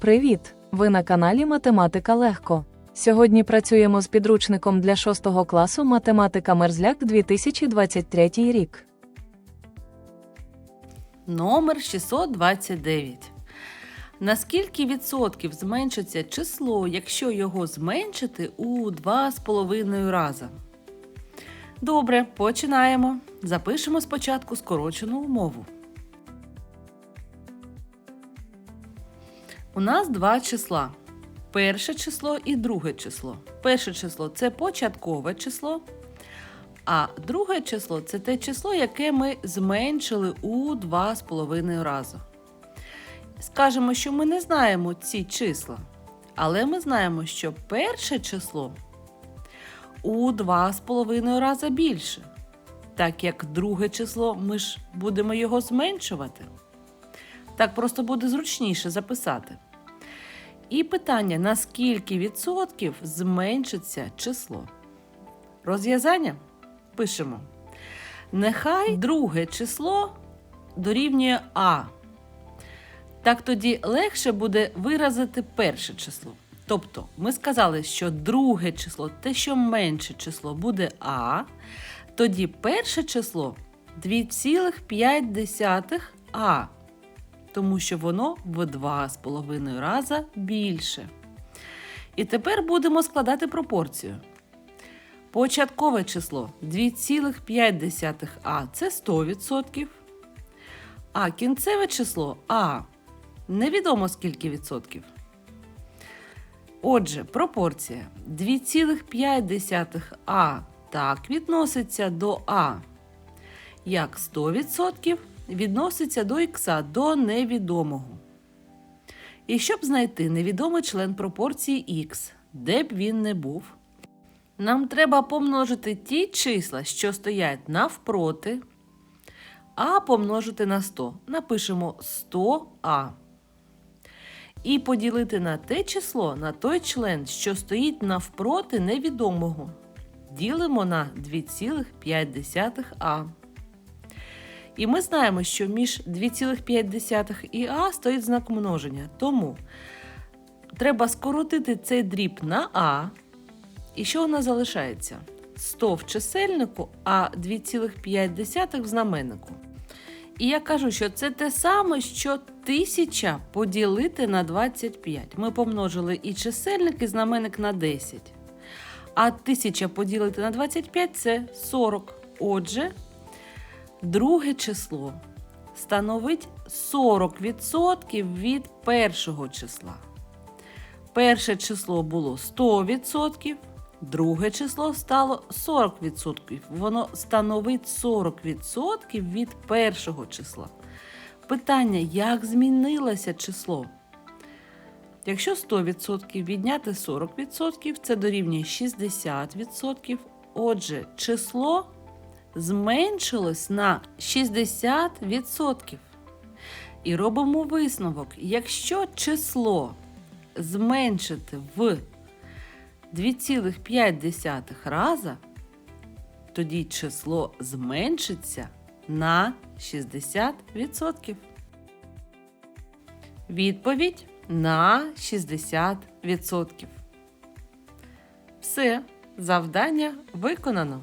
Привіт! Ви на каналі Математика Легко. Сьогодні працюємо з підручником для 6 класу Математика Мерзляк 2023 рік. Номер 629. На скільки відсотків зменшиться число, якщо його зменшити у 2,5 рази? Добре, починаємо. Запишемо спочатку скорочену умову. У нас два числа. Перше число і друге число. Перше число це початкове число, а друге число це те число, яке ми зменшили у 2,5 рази. Скажемо, що ми не знаємо ці числа, але ми знаємо, що перше число у 2,5 рази більше. Так як друге число ми ж будемо його зменшувати. Так просто буде зручніше записати. І питання: на скільки відсотків зменшиться число? Розв'язання пишемо. Нехай друге число дорівнює А. Так тоді легше буде виразити перше число. Тобто ми сказали, що друге число, те, що менше число, буде А. Тоді перше число 2,5 А тому що воно в 2,5 рази більше. І тепер будемо складати пропорцію. Початкове число 2,5 А це 100%. А кінцеве число А невідомо скільки відсотків. Отже, пропорція 2,5 А так відноситься до А як 100% відноситься до х до невідомого. І щоб знайти невідомий член пропорції х, де б він не був, нам треба помножити ті числа, що стоять навпроти, а помножити на 100. Напишемо 100а. І поділити на те число на той член, що стоїть навпроти невідомого. Ділимо на 2,5а. І ми знаємо, що між 2,5 і А стоїть знак множення. Тому треба скоротити цей дріб на А. І що у нас залишається? 100 в чисельнику, а 2,5 в знаменнику. І я кажу, що це те саме, що 1000 поділити на 25. Ми помножили і чисельник, і знаменник на 10. А 1000 поділити на 25 це 40. Отже, Друге число становить 40% від першого числа. Перше число було 100%, друге число стало 40%. Воно становить 40% від першого числа. Питання, як змінилося число? Якщо 100% відняти 40%, це дорівнює 60%. Отже, число зменшилось на 60%. І робимо висновок: якщо число зменшити в 2,5 рази, тоді число зменшиться на 60%. Відповідь на 60%. Все, завдання виконано.